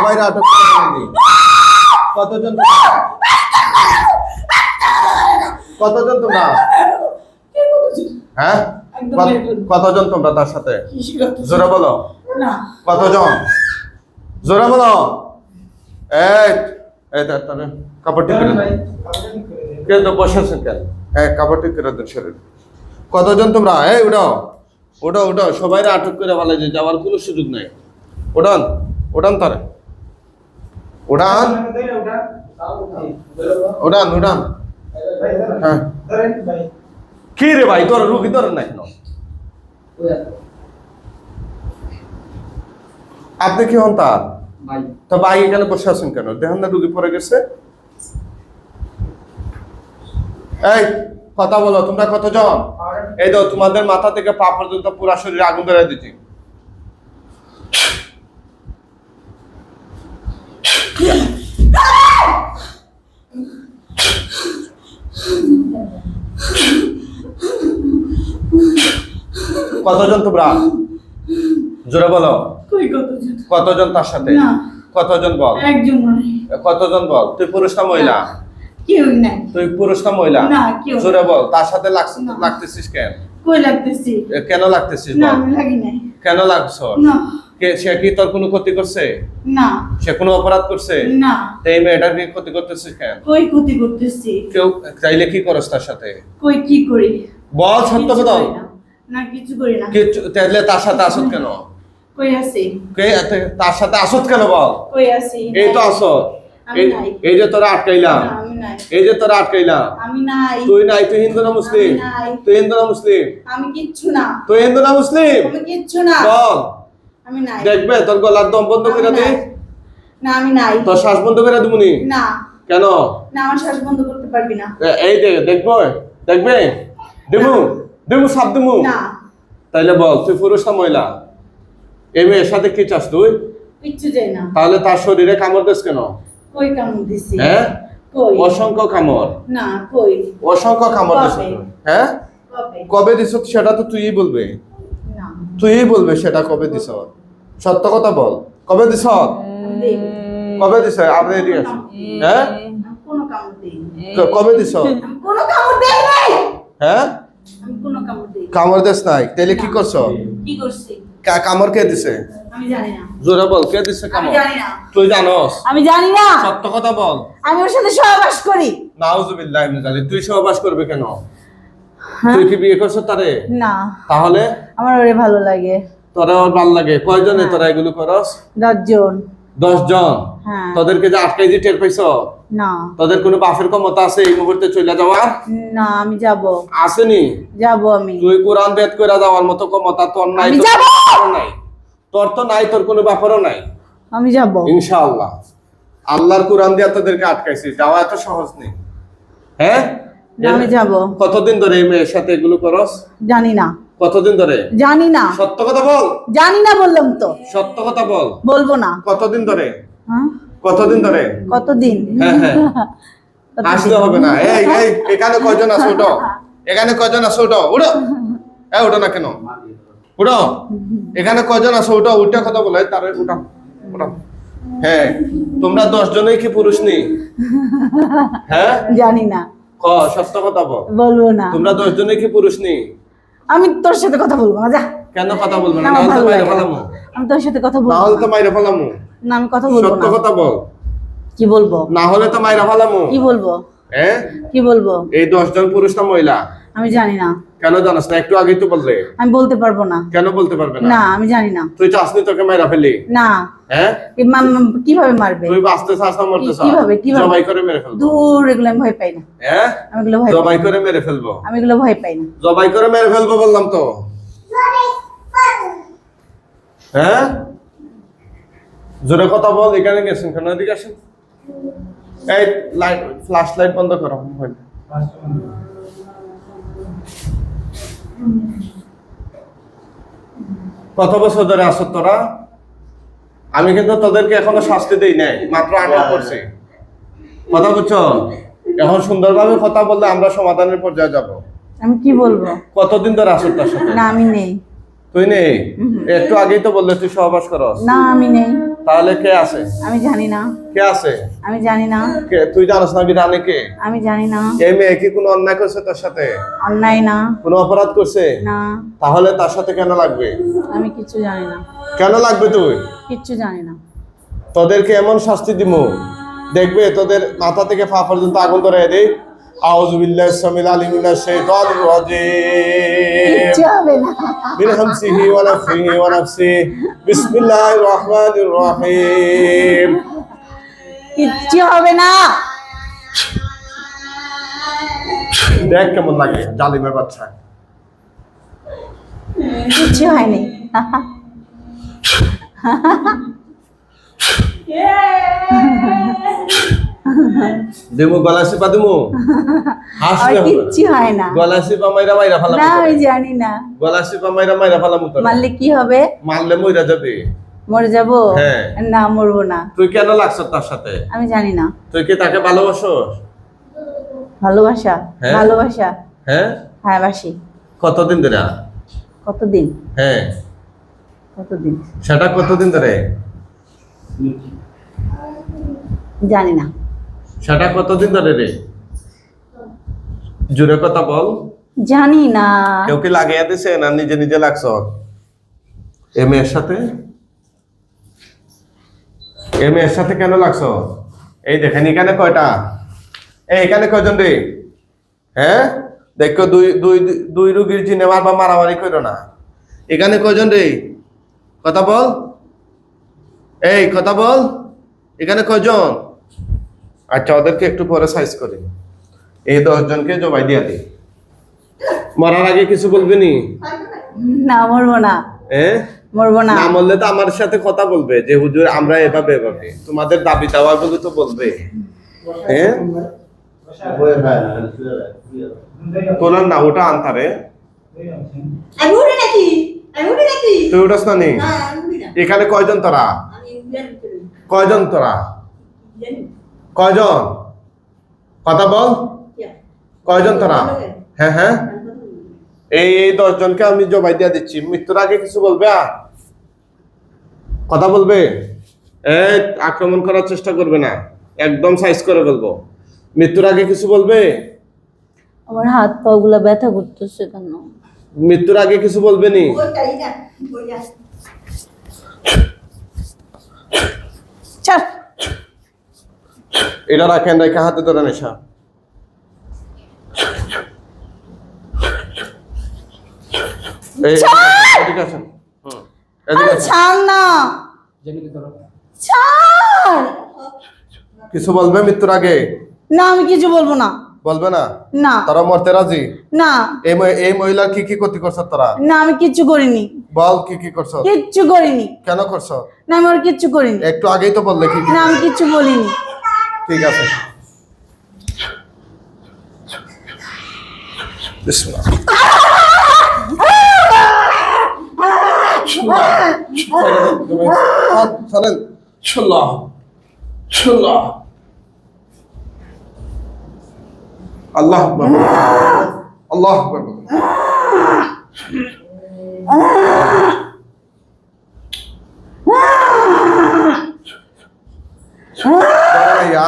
সবাই আটক কতজন তোমরা? কতজন তোমরা? হ্যাঁ। কতজন তোমরা তার সাথে? জোরে বলো। কতজন? জোরে বলো। কাপড় ঠিক করে দেন। কে তো বসেছেন কেন? হ্যাঁ কাপড় ঠিক করে দেন শরীর কতজন তোমরা? এই উঠাও ওটাও ওটাও সবাই আটক করে বলে যে যাওয়ার কোনো সুযোগ নেই। ওঠান ওঠান তারে। ওঠান উড়ান উড়ান। হ্যাঁ। কি রে ভাই তোর রুগী তোর নাই কেন? আপনি কি হন তার? তো ভাই এখানে বসে আছেন কেন? দেখেন না রুগী পড়ে গেছে? এই কথা বলো তোমরা কত কতজন? এই তো তোমাদের মাথা থেকে পা পর্যন্ত পুরা শরীরে আগুন ধরে দিচ্ছি। কতজন তোমরা? জোরে বলো। কতজন? তার সাথে? কতজন বল। কতজন বল? তুই পুরুষ না মহিলা? তুই পুরুষ না মহিলা? জোরে বল তার সাথে। লাগতেছিস কেন? কেন লাগতেছিস কেন লাগছ? না। কে সে কি তোর কোনো ক্ষতি করছে? না। সে কোনো অপরাধ করছে? না। এই মেয়েটার কি ক্ষতি কেন? কই ক্ষতি করতেছি? কেউ চাইলে কি করস তার সাথে? কই কি করি? বল সত্য কথা। না। কিছু করি না। কি তাহলে তার সাথে আসত কেন? কই আছি? তার সাথে আসত কেন বল? কই আছি? এই তো আসত এই- যে তোরা আটকাইলাম। এই যে তোরা আটকাইলাম। আমি নাই। তুই নাই তুই হিন্দু না মুসলিম? তুই হিন্দু না মুসলিম? আমি কিচ্ছু না। তুই হিন্দু না মুসলিম? আমি কিচ্ছু না। বল। আমি নাই। দেখবে? তোর গলার দম বন্ধ করে দে। না আমি নাই। তোর শ্বাস বন্ধ করে দিবনি না? কেন? না আমার শ্বাস বন্ধ করতে পারবি না। এই দেখ দেখব? দেখবে? দেবু দেবু সাপ দেবু না। তাইলে বল তুই পুরুষ না মহিলা? এই মেয়ের সাথে কি চাস তুই? কিচ্ছু যাই না। তাহলে তার শরীরে কামড় দিস কেন? কই কামড় দিছি? হ্যাঁ? কই? অসংখ্য কামড়। না কই? অসংখ্য কামড় দিস হ্যাঁ? কবে? দিস সেটা তো তুই বলবে। তুই বলবে সেটা কবে দিস সত্য কথা বল। কবে দিস কবে দিস আপনি এদিকে আসুন। হ্যাঁ? কবে দিস হ্যাঁ? কামড় দিস নাই। তাহলে কি করছ? কি করছি? কামড় কে দিছে? জোরে বল কে দিছে কামড়? তুই জানোস। আমি জানি না। সত্য কথা বল। আমি ওর সাথে সহবাস করি। নাউজুবিল্লাহ ইবনে জালিল তুই সহবাস করবে কেন? হ্যাঁ? তুই কি বিয়ে করছ তারে? না। তাহলে? আমার ওরে ভালো লাগে। তোরা ভালো লাগে। কয়জনে তোরা এগুলো করস? দশজন। দশ জন হ্যাঁ। তোদেরকে যে আটকাই দিয়ে টের পাইছ? না। তোদের কোনো বাপের ক্ষমতা আছে এই মুহূর্তে চলে যাওয়ার? না আমি যাব। আসেনি? যাব আমি। তুই কোরআন বেদ করে যাওয়ার মতো ক্ষমতা তোর নাই আমি যাব। নাই। তোর তো নাই তোর কোনো বাপেরও নাই। আমি যাব। ইনশাআল্লাহ। আল্লাহর কোরআন দিয়ে তোদেরকে আটকাইছি। যাওয়া এত সহজ নেই হ্যাঁ? আমি যাব। কতদিন ধরে এই মেয়ের সাথে এগুলো করস? জানি না। কতদিন ধরে? জানি না। সত্য কথা বল। জানি না বললাম তো। সত্য কথা বল। বলব না। কতদিন ধরে? হ্যাঁ? কতদিন ধরে? কতদিন? হ্যাঁ হ্যাঁ। আসতে হবে না। এই এই এখানে কয়জন আছে ওটো এখানে কয়জন আছে ওটো উঠো। এই ওটো না কেন? উঠো। এখানে কয়জন আছে ওটো উঠে কথা বলে। তার উঠো। উঠো। হ্যাঁ। তোমরা দশ জনই কি পুরুষ নি? হ্যাঁ? জানি না। ক সত্য কথা বল। বলব না। তোমরা দশ জনই কি পুরুষ নি? আমি তোর সাথে কথা বলব না যা। কেন কথা বলব না? নাহলে তো মাইরে ফেলামু। আমি তোর সাথে কথা বলব নাহলে। তো মাইরে ফেলামু। না আমি কথা বলব সত্য কথা বল। কি বলব? না হলে তো মাইরা ফেলামু। কি বলব? হ্যাঁ? কি বলব? এই দশ জন পুরুষ না মহিলা? আমি জানি না। কেন জানাস না? একটু আগেই তো বললে। আমি বলতে পারব না। কেন বলতে পারবে না? না আমি জানি না। তুই চাসনি তোকে মাইরা ফেলি? না। হ্যাঁ? কীভাবে মারবে? তুই বাঁচতে চাস না মরতে চাস। কীভাবে, কীভাবে? জবাই করে মেরে ফেলব। দূর এগুলো আমি ভয় পাই না। হ্যাঁ? আমি এগুলো ভয় জবাই করে মেরে ফেলব। আমি এগুলো ভয় পাই না। জবাই করে মেরে ফেলব বললাম তো। হ্যাঁ? জোরে কথা বল এখানে গেছেন কেন? এদিকে আসেন। এই লাইট ফ্ল্যাশ লাইট বন্ধ করো হয়। কত বছর ধরে আসো তোরা? আমি কিন্তু তোদেরকে এখনও শাস্তি দিই নাই মাত্র আটক করছি। কথা বুঝছ? এখন সুন্দরভাবে কথা বললে আমরা সমাধানের পর্যায়ে যাব। আমি কি বলব? কতদিন ধরে আসো তার সাথে? না আমি নেই। তুই নেই? একটু আগেই তো বললে তুই সহবাস করস। না আমি নেই। তাহলে কে আছে? আমি জানি না। কে আছে? আমি জানি না। কে? তুই জানিস না বিধানে কে। আমি জানি না। এই মেয়ে কি কোনো অন্যায় করছে তোর সাথে? অন্যায় না। কোনো অপরাধ করছে? না। তাহলে তার সাথে কেন লাগবে? আমি কিচ্ছু জানি না। কেন লাগবে তুই? কিচ্ছু জানি না। তোদেরকে এমন শাস্তি দিব দেখবে তোদের মাথা থেকে পা পর্যন্ত আগুন ধরে দেই। আউযু বিল্লাহি সামিল আলিম মিনাশ শাইতানির রাজিম কিচ্ছু হবে না من همسه ونفخه ونفسه بسم الله الرحمن الرحيم কিচ্ছু হবে না দেখ কেমন লাগে জালিমের বাচ্চা কিচ্ছু হয়নি দেমু গলা সিপা দেমু? হাসলে কিচ্ছু হয় না। গলা সিপা মাইরা মাইরা ফালাম না আমি জানি না। গলা সিপা মাইরা মাইরা ফালাম মারলে কি হবে? মারলে মইরা যাবে। মরে যাব? হ্যাঁ। না মরবো না। তুই কেন লাগছ তার সাথে? আমি জানি না। তুই কি তাকে ভালোবাসোস? ভালোবাসা? হ্যাঁ? ভালোবাসা? হ্যাঁ? হ্যাঁ বাসি। কতদিন ধরে? কতদিন? হ্যাঁ। কতদিন? সেটা কতদিন ধরে? জানি না। সেটা কতদিন ধরে রে? জোরে কথা বল। জানি না। কেউ কি লাগিয়ে দিছে না নিজে নিজে লাগছ? এ মেয়ের সাথে? এ মেয়ের সাথে কেন লাগছ? এই দেখেন এখানে কয়টা? এই এখানে কয়জন রে? হ্যাঁ? দেখো দুই দুই দুই রুগীর জিনে মারবা মারামারি করো না। এখানে কয়জন রে? কথা বল। এই কথা বল। এখানে কয়জন? আচ্ছা ওদেরকে একটু পরে সাইজ করি এই দশজনকে জবাই দিয়া দিই। মরার আগে কিছু বলবি নি? না মরবো না। এ? মরবো না। না বললে তো আমার সাথে কথা বলবে যে হুজুর আমরা এভাবে এভাবে। তোমাদের দাবি দাওয়া গুলো তো বলবে। হ্যাঁ তোলার না ওটা আনতারে তুই উঠাস না নি? হ্যাঁ আমি উঠি না। এখানে কয়জন তোরা? কয়জন তোরা? কয়জন? কথা বল। কয়জন তোরা? হ্যাঁ হ্যাঁ। এই এই দশজনকে আমি জবাই দিয়ে দিচ্ছি। মৃত্যুর আগে কিছু বলবে? কথা বলবে? এই আক্রমণ করার চেষ্টা করবে না। একদম সাইজ করে বলব মৃত্যুর আগে কিছু বলবে? আমার হাত পা গুলা ব্যথা করতেছে কেন? মৃত্যুর আগে কিছু বলবে নি ওইটাই না ওইটা চল এটা রাখেন রেখে হাতে ধরে নেশা এদিকে আসেন। এদিকে ছাড় না। ছাড়! কিছু বলবে মৃত্যুর আগে? না আমি কিছু বলব না। বলবে না? না। তারা মরতে রাজি? না। এই এই মহিলার কি কি ক্ষতি করছ তোরা? না আমি কিচ্ছু করিনি। বল কি কি করছ? কিচ্ছু করিনি। কেন করছ? না আমি ওর কিচ্ছু করিনি। একটু আগেই তো বললে কি কি না আমি কিচ্ছু বলিনি। ঠিক আছে বিসমিল্লাহ। হাত ছাড়েন। ছোলা, ছোলা। আল্লাহ আকবার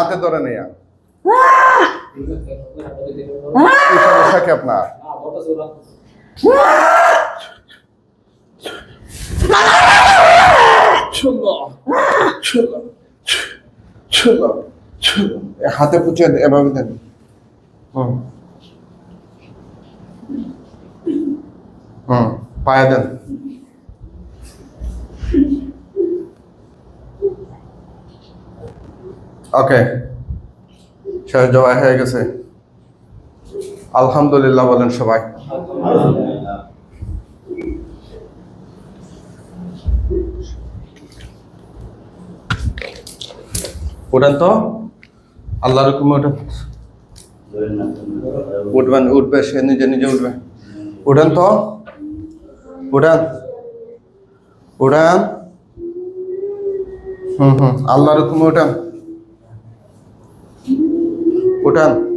হাতে ধরে আর। কি আপনার? হাতে পুচে এভাবে দেন। পায়ে দেন। ওকে শেষ জবাই হয়ে গেছে। আলহামদুলিল্লাহ বলেন সবাই। উঠেন তো। আল্লাহর হুকুমে উঠবেন, উঠবে, সে নিজে নিজে উঠবে। উঠেন তো। উঠেন। উঠেন। হুম হুম। আল্লাহর হুকুমে উঠেন। উঠেন